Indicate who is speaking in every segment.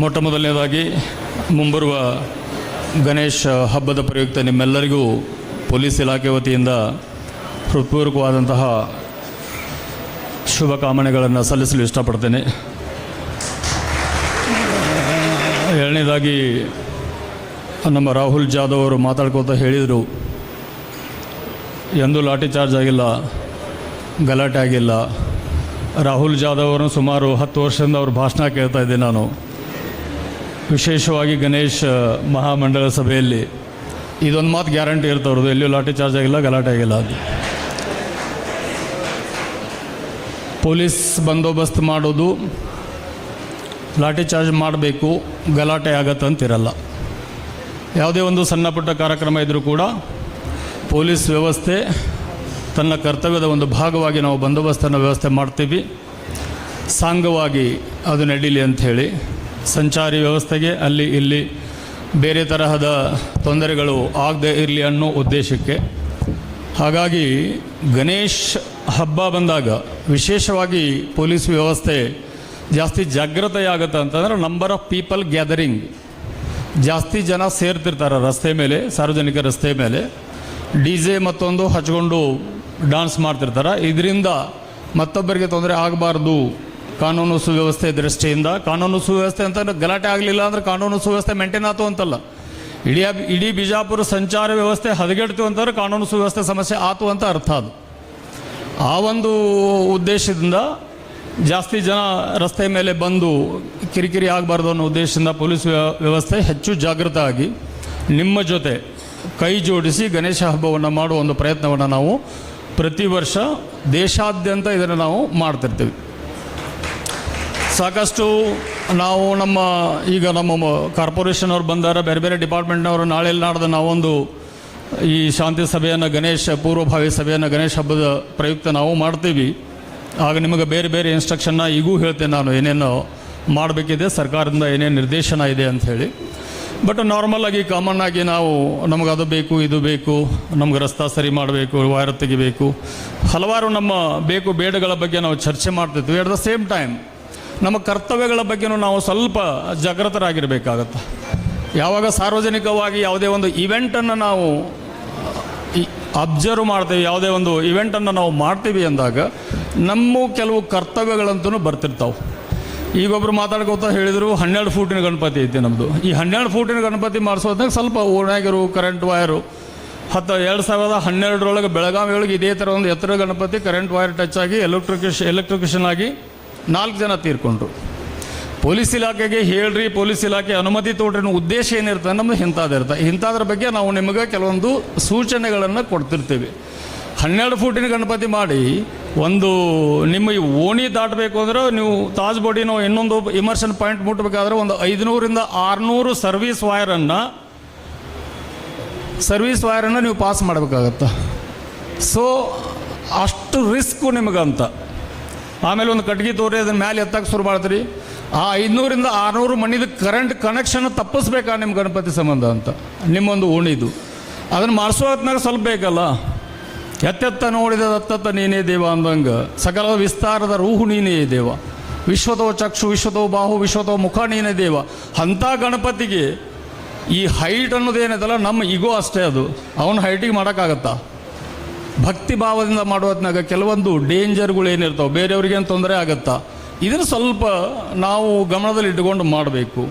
Speaker 1: ಮೊಟ್ಟ ಮೊದಲನೇದಾಗಿ ಮುಂಬರುವ ಗಣೇಶ ಹಬ್ಬದ ಪ್ರಯುಕ್ತ ನಿಮ್ಮೆಲ್ಲರಿಗೂ ಪೊಲೀಸ್ ಇಲಾಖೆ ವತಿಯಿಂದ ಹೃತ್ಪೂರ್ವಕವಾದಂತಹ ಶುಭಕಾಮನೆಗಳನ್ನು ಸಲ್ಲಿಸಲು ಇಷ್ಟಪಡ್ತೇನೆ. ಎರಡನೇದಾಗಿ ನಮ್ಮ ರಾಹುಲ್ ಜಾಧವ್ ಅವರು ಮಾತಾಡ್ಕೋತ ಹೇಳಿದರು, ಎಂದೂ ಲಾಠಿ ಚಾರ್ಜ್ ಆಗಿಲ್ಲ, ಗಲಾಟೆ ಆಗಿಲ್ಲ. ರಾಹುಲ್ ಜಾಧವ್ ಅವರನ್ನು ಸುಮಾರು ಹತ್ತು ವರ್ಷದಿಂದ ಅವ್ರ ಭಾಷಣ ಕೇಳ್ತಾ ಇದ್ದೆ ನಾನು. ವಿಶೇಷವಾಗಿ ಗಣೇಶ್ ಮಹಾಮಂಡಲ ಸಭೆಯಲ್ಲಿ ಇದೊಂದು ಮಾತು ಗ್ಯಾರಂಟಿ ಇರ್ತವ್ರದ್ದು ಎಲ್ಲಿಯೂ ಲಾಠಿ ಚಾರ್ಜ್ ಆಗಿಲ್ಲ, ಗಲಾಟೆ ಆಗಿಲ್ಲ ಅದು. ಪೊಲೀಸ್ ಬಂದೋಬಸ್ತ್ ಮಾಡೋದು, ಲಾಠಿ ಚಾರ್ಜ್ ಮಾಡಬೇಕು, ಗಲಾಟೆ ಆಗತ್ತೆ ಅಂತಿರಲ್ಲ. ಯಾವುದೇ ಒಂದು ಸಣ್ಣ ಪುಟ್ಟ ಕಾರ್ಯಕ್ರಮ ಇದ್ದರೂ ಕೂಡ ಪೊಲೀಸ್ ವ್ಯವಸ್ಥೆ ತನ್ನ ಕರ್ತವ್ಯದ ಒಂದು ಭಾಗವಾಗಿ ನಾವು ಬಂದೋಬಸ್ತನ್ನು ವ್ಯವಸ್ಥೆ ಮಾಡ್ತೀವಿ. ಸಾಂಗವಾಗಿ ಅದು ನಡೀಲಿ ಅಂಥೇಳಿ. ಸಂಚಾರಿ ವ್ಯವಸ್ಥೆಗೆ ಅಲ್ಲಿ ಇಲ್ಲಿ ಬೇರೆ ತರಹದ ತೊಂದರೆಗಳು ಆಗದೆ ಇರಲಿ ಅನ್ನೋ ಉದ್ದೇಶಕ್ಕೆ. ಹಾಗಾಗಿ ಗಣೇಶ್ ಹಬ್ಬ ಬಂದಾಗ ವಿಶೇಷವಾಗಿ ಪೊಲೀಸ್ ವ್ಯವಸ್ಥೆ ಜಾಸ್ತಿ ಜಾಗೃತೆ ಆಗುತ್ತೆ ಅಂತಂದ್ರೆ ನಂಬರ್ ಆಫ್ ಪೀಪಲ್ ಗ್ಯಾದರಿಂಗ್ ಜಾಸ್ತಿ ಜನ ಸೇರ್ತಿರ್ತಾರೆ ರಸ್ತೆ ಮೇಲೆ, ಸಾರ್ವಜನಿಕ ರಸ್ತೆ ಮೇಲೆ. ಡಿ ಜೆ ಮತ್ತೊಂದು ಹಚ್ಕೊಂಡು ಡಾನ್ಸ್ ಮಾಡ್ತಿರ್ತಾರೆ. ಇದರಿಂದ ಮತ್ತೊಬ್ಬರಿಗೆ ತೊಂದರೆ ಆಗಬಾರ್ದು ಕಾನೂನು ಸುವ್ಯವಸ್ಥೆ ದೃಷ್ಟಿಯಿಂದ, ಕಾನೂನು ಸುವ್ಯವಸ್ಥೆ ಅಂತ ಗಲಾಟೆ ಆಗಲಿಲ್ಲ ಅಂದ್ರೆ ಕಾನೂನು ಸುವ್ಯವಸ್ಥೆ ಮೇಂಟೈನ್ ಆಯ್ತು ಅಂತಲ್ಲ. ಇಡೀ ಇಡೀ ಬಿಜಾಪುರ ಸಂಚಾರ ವ್ಯವಸ್ಥೆ ಹದಗೆಡ್ತು ಅಂತಂದ್ರೆ ಕಾನೂನು ಸುವ್ಯವಸ್ಥೆ ಸಮಸ್ಯೆ ಆತು ಅಂತ ಅರ್ಥ ಅದು. ಆ ಒಂದು ಉದ್ದೇಶದಿಂದ ಜಾಸ್ತಿ ಜನ ರಸ್ತೆ ಮೇಲೆ ಬಂದು ಕಿರಿಕಿರಿ ಆಗಬಾರ್ದು ಅನ್ನೋ ಉದ್ದೇಶದಿಂದ ಪೊಲೀಸ್ ವ್ಯ- ವ್ಯವಸ್ಥೆ ಹೆಚ್ಚು ಜಾಗೃತ ಆಗಿ ನಿಮ್ಮ ಜೊತೆ ಕೈ ಜೋಡಿಸಿ ಗಣೇಶ ಹಬ್ಬವನ್ನು ಮಾಡುವ ಒಂದು ಪ್ರಯತ್ನವನ್ನು ನಾವು ಪ್ರತಿ ವರ್ಷ ದೇಶಾದ್ಯಂತ ಇದನ್ನು ನಾವು ಮಾಡ್ತಿರ್ತೀವಿ. ಸಾಕಷ್ಟು ನಾವು ನಮ್ಮ, ಈಗ ನಮ್ಮ ಕಾರ್ಪೊರೇಷನ್ ಅವ್ರು ಬಂದಾರ, ಬೇರೆ ಬೇರೆ ಡಿಪಾರ್ಟ್ಮೆಂಟ್ನವರು ನಾಳೆ ನಾಡ್ದು ನಾವೊಂದು ಈ ಶಾಂತಿ ಸಭೆಯನ್ನು ಗಣೇಶ, ಪೂರ್ವಭಾವಿ ಸಭೆಯನ್ನು ಗಣೇಶ ಹಬ್ಬದ ಪ್ರಯುಕ್ತ ನಾವು ಮಾಡ್ತೀವಿ. ಆಗ ನಿಮಗೆ ಬೇರೆ ಬೇರೆ ಇನ್ಸ್ಟ್ರಕ್ಷನ್ನ ಈಗೂ ಹೇಳ್ತೇನೆ ನಾನು ಏನೇನು ಮಾಡಬೇಕಿದೆ, ಸರ್ಕಾರದಿಂದ ಏನೇನು ನಿರ್ದೇಶನ ಇದೆ ಅಂಥೇಳಿ ಬಟ್ ನಾರ್ಮಲ್ ಆಗಿ ಕಾಮನ್ ಆಗಿ ನಾವು ನಮಗೆ ಅದು ಬೇಕು, ಇದು ಬೇಕು, ನಮ್ಗೆ ರಸ್ತಾ ಸರಿ ಮಾಡಬೇಕು ವೈರ್ ತೆಗಿಬೇಕು. ಹಲವಾರು ನಮ್ಮ ಬೇಕು ಬೇಡಗಳ ಬಗ್ಗೆ ನಾವು ಚರ್ಚೆ ಮಾಡ್ತಿದ್ವಿ. ಅಟ್ ದ ಸೇಮ್ ಟೈಮ್ ನಮ್ಮ ಕರ್ತವ್ಯಗಳ ಬಗ್ಗೆನೂ ನಾವು ಸ್ವಲ್ಪ ಜಾಗೃತರಾಗಿರಬೇಕಾಗತ್ತೆ ಯಾವಾಗ ಸಾರ್ವಜನಿಕವಾಗಿ ಯಾವುದೇ ಒಂದು ಇವೆಂಟನ್ನು ನಾವು ಅಬ್ಸರ್ವ್ ಮಾಡ್ತೀವಿ, ಯಾವುದೇ ಒಂದು ಇವೆಂಟನ್ನು ನಾವು ಮಾಡ್ತೀವಿ ಅಂದಾಗ ನಮ್ಮ ಕೆಲವು ಕರ್ತವ್ಯಗಳಂತೂ ಬರ್ತಿರ್ತಾವೆ. ಈಗೊಬ್ರು ಮಾತಾಡ್ಕೋತ ಹೇಳಿದರು, ಹನ್ನೆರಡು ಫೂಟಿನ ಗಣಪತಿ ಐತಿ ನಮ್ಮದು ಈ ಹನ್ನೆರಡು ಫೂಟಿನ ಗಣಪತಿ ಮಾಡಿಸೋದಾಗ ಸ್ವಲ್ಪ ಓಣಾಗಿರು ಕರೆಂಟ್ ವೈರು ಹತ್ತು, ಎರಡು ಸಾವಿರದ ಹನ್ನೆರಡರೊಳಗೆ ಬೆಳಗಾವಿ ಒಳಗೆ ಇದೇ ಥರ ಒಂದು ಎತ್ತರ ಗಣಪತಿ ಕರೆಂಟ್ ವೈರ್ ಟಚ್ ಆಗಿ ಎಲೆಕ್ಟ್ರಿಕೇಶ್ ಎಲೆಕ್ಟ್ರಿಕೇಷನ್ ಆಗಿ ನಾಲ್ಕು ಜನ ತೀರ್ಕೊಂಡ್ರು. ಪೊಲೀಸ್ ಇಲಾಖೆಗೆ ಹೇಳ್ರಿ, ಪೊಲೀಸ್ ಇಲಾಖೆ ಅನುಮತಿ ಅನ್ನೋ ಉದ್ದೇಶ ಏನಿರ್ತದೆ ನಮ್ದು ಇಂಥದ್ದಿರ್ತದೆ ಇಂಥದ್ರ ಬಗ್ಗೆ ನಾವು ನಿಮಗೆ ಕೆಲವೊಂದು ಸೂಚನೆಗಳನ್ನು ಕೊಡ್ತಿರ್ತೀವಿ. ಹನ್ನೆರಡು ಫೂಟಿನ ಗಣಪತಿ ಮಾಡಿ, ಒಂದು ನಿಮ್ಮ ಓಣಿ ದಾಟಬೇಕು ಅಂದ್ರೆ ನೀವು ತಾಜ್ ಬೋಡಿನೋ ಇನ್ನೊಂದು ಇಮರ್ಷನ್ ಪಾಯಿಂಟ್ ಮುಟ್ಟಬೇಕಾದ್ರೆ ಒಂದು ಐದುನೂರಿಂದ ಆರುನೂರು ಸರ್ವಿಸ್ ವಾಯರನ್ನು ಸರ್ವಿಸ್ ವಾಯರನ್ನು ನೀವು ಪಾಸ್ ಮಾಡಬೇಕಾಗತ್ತೆ. ಸೊ ಅಷ್ಟು ರಿಸ್ಕು ನಿಮಗಂತ. ಆಮೇಲೆ ಒಂದು ಕಟ್ಗೆ ತೋರಿ ಅದನ್ನ ಮೇಲೆ ಎತ್ತಕ್ಕೆ ಶುರು ಮಾಡ್ತೀರಿ. ಆ ಐದುನೂರಿಂದ ಆರುನೂರು ಮಣ್ಣಿದ ಕರೆಂಟ್ ಕನೆಕ್ಷನ್ ತಪ್ಪಿಸ್ಬೇಕಾ ನಿಮ್ಮ ಗಣಪತಿ ಸಂಬಂಧ ಅಂತ. ನಿಮ್ಮೊಂದು ಓಣಿದು ಅದನ್ನು ಮಾಡಿಸೋ ಹೊತ್ನಾಗ ಸ್ವಲ್ಪ ಬೇಕಲ್ಲ. ಎತ್ತೆತ್ತ ನೋಡಿದ ಅತ್ತತ್ತ ನೀನೇ ದೇವ ಅಂದಂಗೆ. ಸಕಲ ವಿಸ್ತಾರದ ರೂಹು ನೀನೇ ದೇವ. ವಿಶ್ವತೋ ಚಕ್ಷು, ವಿಶ್ವತೋ ಬಾಹು, ವಿಶ್ವತೋ ಮುಖ ನೀನೇ ದೇವ. ಅಂಥ ಗಣಪತಿಗೆ ಈ ಹೈಟ್ ಅನ್ನೋದೇನಿದೆಲ್ಲ, ನಮ್ಮ ಈಗೋ ಅಷ್ಟೇ ಅದು. ಅವನ ಹೈಟಿಗೆ ಮಾಡೋಕ್ಕಾಗತ್ತಾ? ಭಕ್ತಿ ಭಾವದಿಂದ ಮಾಡುವತ್ನಾಗ ಕೆಲವೊಂದು ಡೇಂಜರ್ಗಳು ಏನಿರ್ತಾವೆ, ಬೇರೆಯವ್ರಿಗೇನು ತೊಂದರೆ ಆಗುತ್ತಾ? ಇದನ್ನು ಸ್ವಲ್ಪ ನಾವು ಗಮನದಲ್ಲಿ ಇಟ್ಕೊಂಡು ಮಾಡಬೇಕು.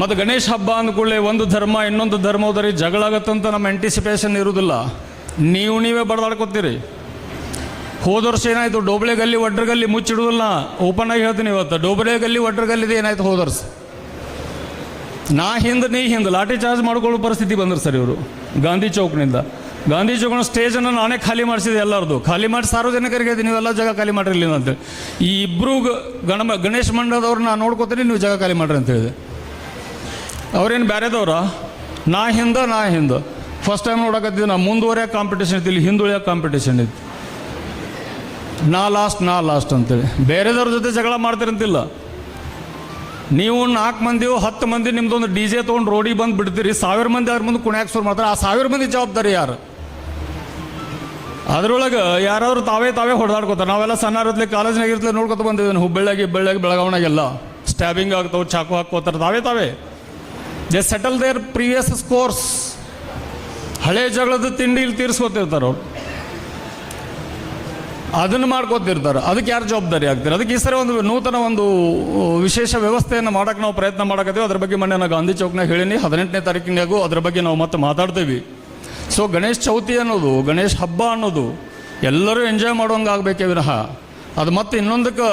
Speaker 1: ಮತ್ತು ಗಣೇಶ ಹಬ್ಬ ಅಂದ್ಕೊಳ್ಳೆ ಒಂದು ಧರ್ಮ, ಇನ್ನೊಂದು ಧರ್ಮ ಜಗಳ ಜಗಳಾಗತ್ತಂತ ನಮ್ಮ ಆ್ಯಂಟಿಸಿಪೇಷನ್ ಇರುವುದಿಲ್ಲ. ನೀವು ನೀವೇ ಬಡದಾಡ್ಕೊತೀರಿ. ಹೋದ ವರ್ಷ ಏನಾಯಿತು ಡೋಬಳೆ ಗಲ್ಲಿ ಒಡ್ರ ಗಲ್ಲಿ ಮುಚ್ಚಿಡುವುದಿಲ್ಲ ಓಪನ್ ಆಗಿ ಹೇಳ್ತೀನಿ ಇವತ್ತು ಡೋಬಳೆ ಗಲ್ಲಿ ಒಡ್ರ ಗಲ್ಲಿದೆ ಏನಾಯ್ತು ಹೋದ ವರ್ಷ? ನಾ ಹಿಂದೆ, ನೀ ಹಿಂದೆ, ಲಾಠಿ ಚಾರ್ಜ್ ಮಾಡ್ಕೊಳ್ಳೋ ಪರಿಸ್ಥಿತಿ ಬಂದರು ಸರ್ ಇವರು, ಗಾಂಧಿ ಚೌಕ್ನಿಂದ. ಗಾಂಧಿ ಚೌಕ್ನ ಸ್ಟೇಜನ್ನು ನಾನೇ ಖಾಲಿ ಮಾಡಿಸಿದೆ ಎಲ್ಲರದು. ಖಾಲಿ ಮಾಡಿ ಸಾರ್ವಜನಿಕರಿಗೆ ನೀವೆಲ್ಲ ಜಾಗ ಖಾಲಿ ಮಾಡಿರಲಿ ಅಂತ. ಈ ಇಬ್ಬರು ಗಣ ಗಣೇಶ ಮಂಡಲದವ್ರು ನಾನು ನೋಡ್ಕೋತೀನಿ, ನೀವು ಜಾಗ ಖಾಲಿ ಮಾಡ್ರಿ ಅಂತ ಹೇಳಿದೆ. ಅವ್ರೇನು ಬೇರೆದವ್ರ ನಾ ಹಿಂದ ನಾ ಹಿಂದ. ಫಸ್ಟ್ ಟೈಮ್ ನೋಡಕತ್ತಿದ್ದೆ, ನಾ ಮುಂದುವರಿಯೋ ಕಾಂಪಿಟೇಷನ್ ಇತ್ತು, ಇಲ್ಲಿ ಹಿಂದುಳಿಯೋ ಕಾಂಪಿಟೇಷನ್ ಇತ್ತು. ನಾ ಲಾಸ್ಟ್ ನಾ ಲಾಸ್ಟ್ ಅಂತೇಳಿ. ಬೇರೆದವ್ರ ಜೊತೆ ಜಗಳ ಮಾಡ್ತಿರಂತಿಲ್ಲ. ನೀವು ನಾಲ್ಕು ಮಂದಿ ಹತ್ತು ಮಂದಿ ನಿಮ್ದೊಂದು ಡಿ ಜೆ ತೊಗೊಂಡು ರೋಡಿಗೆ ಬಂದು ಬಿಡ್ತೀರಿ, ಸಾವಿರ ಮಂದಿ ಅವ್ರ ಮುಂದೆ ಕುಣ್ಯಾಕ ಶುರು ಮಾಡ್ತಾರೆ. ಆ ಸಾವಿರ ಮಂದಿ ಜವಾಬ್ದಾರಿ ಯಾರು? ಅದ್ರೊಳಗೆ ಯಾರಾದ್ರೂ ತಾವೇ ತಾವೇ ಹೊಡೆದಾಡ್ಕೋತಾರೆ. ನಾವೆಲ್ಲ ಸಣ್ಣ ಕಾಲೇಜ್ನಾಗ ಇರ್ತಲಿ ನೋಡ್ಕೊತ ಬಂದಿದ್ದೇನೆ ಹುಬ್ಬಳ್ಳಿಯಾಗಿ ಬೆಳ್ಳಾಗಿ ಬೆಳಗಾವಣಾಗೆಲ್ಲ ಸ್ಟ್ಯಾಬಿಂಗ್ ಆಗ್ತಾವೆ, ಚಾಕು ಹಾಕ್ಕೋತಾರೆ. ತಾವೇ ತಾವೇ. They settle their previous scores ಹಳೆ ಜಗಳದ ತಿಂಡಿ ಇಲ್ಲಿ ತೀರಿಸ್ಕೊತಿರ್ತಾರೆ ಅವ್ರು. ಅದನ್ನು ಮಾಡ್ಕೊತಿರ್ತಾರೆ. ಅದಕ್ಕೆ ಯಾರು ಜವಾಬ್ದಾರಿ ಆಗ್ತಾರೆ? ಅದಕ್ಕೆ ಈ ಸರಿ ಒಂದು ನೂತನ ಒಂದು ವಿಶೇಷ ವ್ಯವಸ್ಥೆಯನ್ನು ಮಾಡೋಕೆ ನಾವು ಪ್ರಯತ್ನ ಮಾಡಕತ್ತೀವಿ. ಅದ್ರ ಬಗ್ಗೆ ಮೊನ್ನೆ ನಾನು ಗಾಂಧಿ ಚೌಕ್ನಾಗ ಹೇಳೀನಿ. ಹದಿನೆಂಟನೇ ತಾರೀಕಿನಾಗೂ ಅದ್ರ ಬಗ್ಗೆ ನಾವು ಮತ್ತೆ ಮಾತಾಡ್ತೀವಿ. ಸೊ ಗಣೇಶ ಚೌತಿ ಅನ್ನೋದು ಗಣೇಶ ಹಬ್ಬ ಅನ್ನೋದು, ಎಲ್ಲರೂ ಎಂಜಾಯ್ ಮಾಡೋಂಗಾಗಬೇಕೆ ವಿನಃ, ಅದು ಮತ್ತೆ ಇನ್ನೊಂದಕ್ಕೆ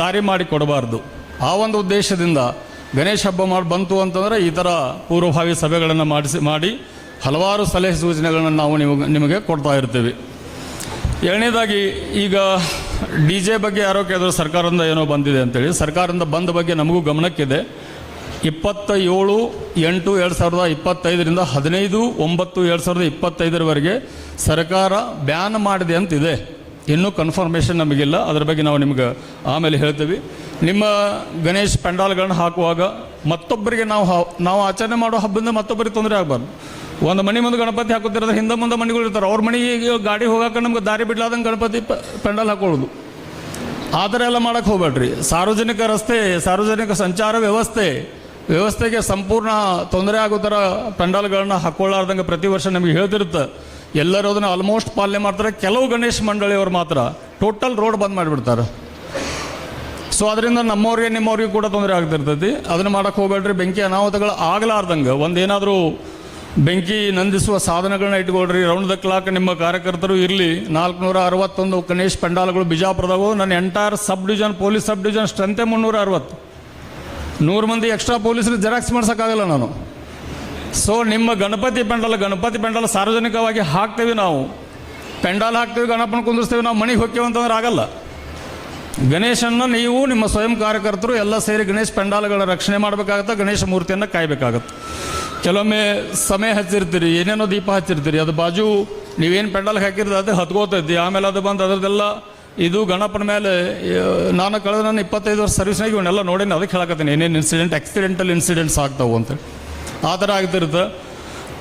Speaker 1: ದಾರಿ ಮಾಡಿ ಕೊಡಬಾರ್ದು. ಆ ಒಂದು ಉದ್ದೇಶದಿಂದ ಗಣೇಶ ಹಬ್ಬ ಮಾಡಿ, ಬಂತು ಅಂತಂದರೆ ಈ ಥರ ಪೂರ್ವಭಾವಿ ಸಭೆಗಳನ್ನು ಮಾಡಿಸಿ, ಮಾಡಿ ಹಲವಾರು ಸಲಹೆ ಸೂಚನೆಗಳನ್ನು ನಾವು ನಿಮಗೆ ನಿಮಗೆ ಕೊಡ್ತಾ ಇರ್ತೀವಿ. ಎರಡನೇದಾಗಿ, ಈಗ ಡಿ ಜೆ ಬಗ್ಗೆ ಯಾರೋ ಕೇಳಿದ್ರು ಸರ್ಕಾರದಿಂದ ಏನೋ ಬಂದಿದೆ ಅಂತೇಳಿ, ಸರ್ಕಾರದಿಂದ ಬಂದ ಬಗ್ಗೆ ನಮಗೂ ಗಮನಕ್ಕಿದೆ. ಇಪ್ಪತ್ತ ಏಳು ಎಂಟು, ಎರಡು ಸಾವಿರದ ಇಪ್ಪತ್ತೈದರಿಂದ ಹದಿನೈದು, ಒಂಬತ್ತು, ಎರಡು ಸಾವಿರದ ಇಪ್ಪತ್ತೈದರವರೆಗೆ ಸರ್ಕಾರ ಬ್ಯಾನ್ ಮಾಡಿದೆ ಅಂತಿದೆ. ಇನ್ನೂ ಕನ್ಫರ್ಮೇಷನ್ ನಮಗಿಲ್ಲ. ಅದರ ಬಗ್ಗೆ ನಾವು ನಿಮ್ಗೆ ಆಮೇಲೆ ಹೇಳ್ತೀವಿ. ನಿಮ್ಮ ಗಣೇಶ್ ಪೆಂಡಾಲ್ಗಳನ್ನ ಹಾಕುವಾಗ ಮತ್ತೊಬ್ಬರಿಗೆ ನಾವು ನಾವು ಆಚರಣೆ ಮಾಡೋ ಹಬ್ಬದಿಂದ ಮತ್ತೊಬ್ಬರಿಗೆ ತೊಂದರೆ ಆಗಬಾರ್ದು. ಒಂದು ಮನೆ ಮುಂದೆ ಗಣಪತಿ ಹಾಕೋತಿರೋದ್ರೆ ಹಿಂದೆ ಮುಂದೆ ಮನೆಗಳು ಇರ್ತಾರೆ. ಅವ್ರ ಮನೆಗೆ ಗಾಡಿ ಹೋಗಾಕ ನಮ್ಗೆ ದಾರಿ ಬಿಡ್ಲಾದಂಗೆ ಗಣಪತಿ ಪೆಂಡಾಲ್ ಹಾಕೊಳ್ಳೋದು. ಆ ಥರ ಎಲ್ಲ ಮಾಡಕ್ಕೆ ಹೋಗ್ಬೇಡ್ರಿ. ಸಾರ್ವಜನಿಕ ರಸ್ತೆ, ಸಾರ್ವಜನಿಕ ಸಂಚಾರ ವ್ಯವಸ್ಥೆ ವ್ಯವಸ್ಥೆಗೆ ಸಂಪೂರ್ಣ ತೊಂದರೆ ಆಗೋ ಥರ ಪೆಂಡಾಲ್ಗಳನ್ನ ಹಾಕೊಳ್ಳಾರ್ದಂಗೆ ಪ್ರತಿ ವರ್ಷ ನಮಗೆ ಹೇಳ್ತಿರುತ್ತೆ. ಎಲ್ಲರೂ ಅದನ್ನು ಆಲ್ಮೋಸ್ಟ್ ಪಾಲನೆ ಮಾಡ್ತಾರೆ. ಕೆಲವು ಗಣೇಶ್ ಮಂಡಳಿಯವರು ಮಾತ್ರ. ಟೋಟಲ್ ರೋಡ್ ಬಂದ್ ಮಾಡಿಬಿಡ್ತಾರೆ. ಸೊ ಅದರಿಂದ ನಮ್ಮವ್ರಿಗೆ, ನಿಮ್ಮವ್ರಿಗೆ ಕೂಡ ತೊಂದರೆ ಆಗ್ತಿರ್ತೈತಿ. ಅದನ್ನು ಮಾಡಕ್ಕೆ ಹೋಗ್ಬೇಡ್ರಿ. ಬೆಂಕಿ ಅನಾಹುತಗಳು ಆಗಲಾರ್ದಂಗೆ ಒಂದೇನಾದರೂ ಬೆಂಕಿ ನಂದಿಸುವ ಸಾಧನಗಳನ್ನ ಇಟ್ಕೊಳ್ರಿ. ರೌಂಡ್ ದ ಕ್ಲಾಕ್ ನಿಮ್ಮ ಕಾರ್ಯಕರ್ತರು ಇರಲಿ. ನಾಲ್ಕುನೂರ ಅರವತ್ತೊಂದು ಗಣೇಶ್ ಪೆಂಡಾಲ್ಗಳು ಬಿಜಾಪುರದಾವು ನನ್ನ entire sub division police sub division ಸ್ಟ್ರೆಂತೆ ಮುನ್ನೂರ ಅರವತ್ತು ನೂರು ಮಂದಿ ಎಕ್ಸ್ಟ್ರಾ ಪೊಲೀಸರು ಜೆರಾಕ್ಸ್ ಮಾಡ್ಸೋಕ್ಕಾಗಲ್ಲ ನಾನು. ಸೊ ನಿಮ್ಮ ಗಣಪತಿ ಪೆಂಡಲ್ ಗಣಪತಿ ಪೆಂಡಲ್ ಸಾರ್ವಜನಿಕವಾಗಿ ಹಾಕ್ತೇವೆ ನಾವು. ಪೆಂಡಾಲ್ ಹಾಕ್ತೇವೆ, ಗಣಪನ ಕುಂದಿರ್ಸ್ತೇವೆ, ನಾವು ಮನೆಗೆ ಹೋಗ್ತೇವೆ ಅಂತಂದ್ರೆ ಆಗಲ್ಲ. ಗಣೇಶನ್ನ ನೀವು ನಿಮ್ಮ ಸ್ವಯಂ ಕಾರ್ಯಕರ್ತರು ಎಲ್ಲ ಸೇರಿ ಗಣೇಶ್ ಪೆಂಡಾಲ್ಗಳ ರಕ್ಷಣೆ ಮಾಡಬೇಕಾಗತ್ತೆ, ಗಣೇಶ ಮೂರ್ತಿಯನ್ನು ಕಾಯಬೇಕಾಗತ್ತೆ? ಕೆಲವೊಮ್ಮೆ ಸಮಯ ಹಚ್ಚಿರ್ತೀರಿ, ಏನೇನೋ ದೀಪ ಹಚ್ಚಿರ್ತೀರಿ, ಅದು ಬಾಜು ನೀವೇನು ಪೆಂಡಾಲ್ಗೆ ಹಾಕಿರ್ತೀರಿ ಅದು ಹತ್ಕೋತೈತಿ ಆಮೇಲೆ ಅದು ಬಂದು ಅದರದೆಲ್ಲ ಇದು ಗಣಪನ ಮೇಲೆ ನಾನು ಕಳೆದ ನಾನು ಇಪ್ಪತ್ತೈದು ವರ್ಷ ಸರ್ವಿಸ್ನಾಗ ಇವನ್ನೆಲ್ಲ ನೋಡೇನಿ, ಅದಕ್ಕೆ ಹೇಳಕತ್ತೀನಿ, ಏನೇನು ಇನ್ಸಿಡೆಂಟ್ ಆಕ್ಸಿಡೆಂಟಲ್ ಇನ್ಸಿಡೆಂಟ್ಸ್ ಆಗ್ತಾವು ಅಂತ. ಆ ಥರ ಆಗ್ತಿರುತ್ತೆ.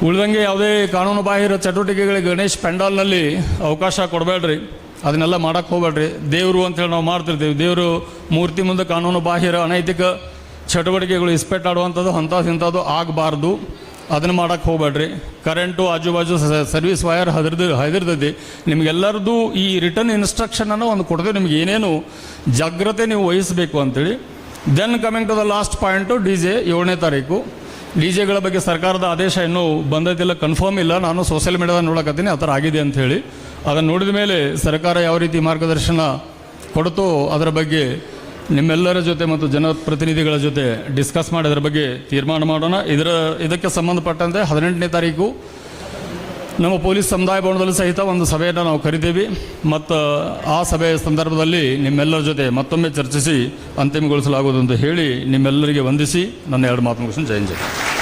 Speaker 1: ಉಳ್ದಂಗೆ ಯಾವುದೇ ಕಾನೂನು ಬಾಹಿರ ಚಟುವಟಿಕೆಗಳಿಗೆ ಗಣೇಶ್ ಪೆಂಡಾಲ್ನಲ್ಲಿ ಅವಕಾಶ ಕೊಡಬೇಡ್ರಿ. ಅದನ್ನೆಲ್ಲ ಮಾಡೋಕ್ಕೆ ಹೋಗ್ಬೇಡ್ರಿ. ದೇವರು ಅಂತೇಳಿ ನಾವು ಮಾಡ್ತಿರ್ತೀವಿ. ದೇವರು ಮೂರ್ತಿ ಮುಂದೆ ಕಾನೂನು ಬಾಹಿರ ಅನೈತಿಕ ಚಟುವಟಿಕೆಗಳು ಇಸ್ಪೆಟ್ಟಾಡುವಂಥದ್ದು, ಅಂಥದ್ದು, ಇಂಥದ್ದು ಆಗಬಾರ್ದು. ಅದನ್ನು ಮಾಡಕ್ಕೆ ಹೋಗಬೇಡ್ರಿ. ಕರೆಂಟು ಆಜು ಬಾಜು ಸರ್ವಿಸ್ ವೈರ್ ಹದಿರ್ದು ಹದಿರ್ತೈತಿ ನಿಮಗೆಲ್ಲರದು ಈ ರಿಟರ್ನ್ ಇನ್ಸ್ಟ್ರಕ್ಷನನ್ನು ಒಂದು ಕೊಡ್ತೇವೆ ನಿಮ್ಗೆ ಏನೇನು ಜಾಗ್ರತೆ ನೀವು ವಹಿಸಬೇಕು ಅಂತೇಳಿ. Then coming to the last point D J ಏಳನೇ ತಾರೀಕು. ಡಿ ಜೆಗಳ ಬಗ್ಗೆ ಸರ್ಕಾರದ ಆದೇಶ ಇನ್ನೂ ಬಂದೈತಿಲ್ಲ ಕನ್ಫರ್ಮ್ ಇಲ್ಲ. ನಾನು ಸೋಷಿಯಲ್ ಮೀಡಿಯಾದ ನೋಡಕತ್ತೀನಿ, ಆ ಥರ ಆಗಿದೆ ಅಂತ ಹೇಳಿ ಅದನ್ನು ನೋಡಿದ ಮೇಲೆ ಸರ್ಕಾರ ಯಾವ ರೀತಿ ಮಾರ್ಗದರ್ಶನ ಕೊಡ್ತೋ ಅದರ ಬಗ್ಗೆ ನಿಮ್ಮೆಲ್ಲರ ಜೊತೆ ಮತ್ತು ಜನಪ್ರತಿನಿಧಿಗಳ ಜೊತೆ ಡಿಸ್ಕಸ್ ಮಾಡಿ ಅದರ ಬಗ್ಗೆ ತೀರ್ಮಾನ ಮಾಡೋಣ. ಇದರ, ಇದಕ್ಕೆ ಸಂಬಂಧಪಟ್ಟಂತೆ ಹದಿನೆಂಟನೇ ತಾರೀಕು ನಮ್ಮ ಪೊಲೀಸ್ ಸಮುದಾಯ ಭವನದಲ್ಲಿ ಸಹಿತ ಒಂದು ಸಭೆಯನ್ನು ನಾವು ಕರಿತೀವಿ. ಮತ್ತು ಆ ಸಭೆಯ ಸಂದರ್ಭದಲ್ಲಿ ನಿಮ್ಮೆಲ್ಲರ ಜೊತೆ ಮತ್ತೊಮ್ಮೆ ಚರ್ಚಿಸಿ ಅಂತಿಮಗೊಳಿಸಲಾಗುವುದು ಅಂತ ಹೇಳಿ ನಿಮ್ಮೆಲ್ಲರಿಗೆ ವಂದಿಸಿ ನನ್ನ ಎರಡು ಮಾತು ಮುಗಿಸ್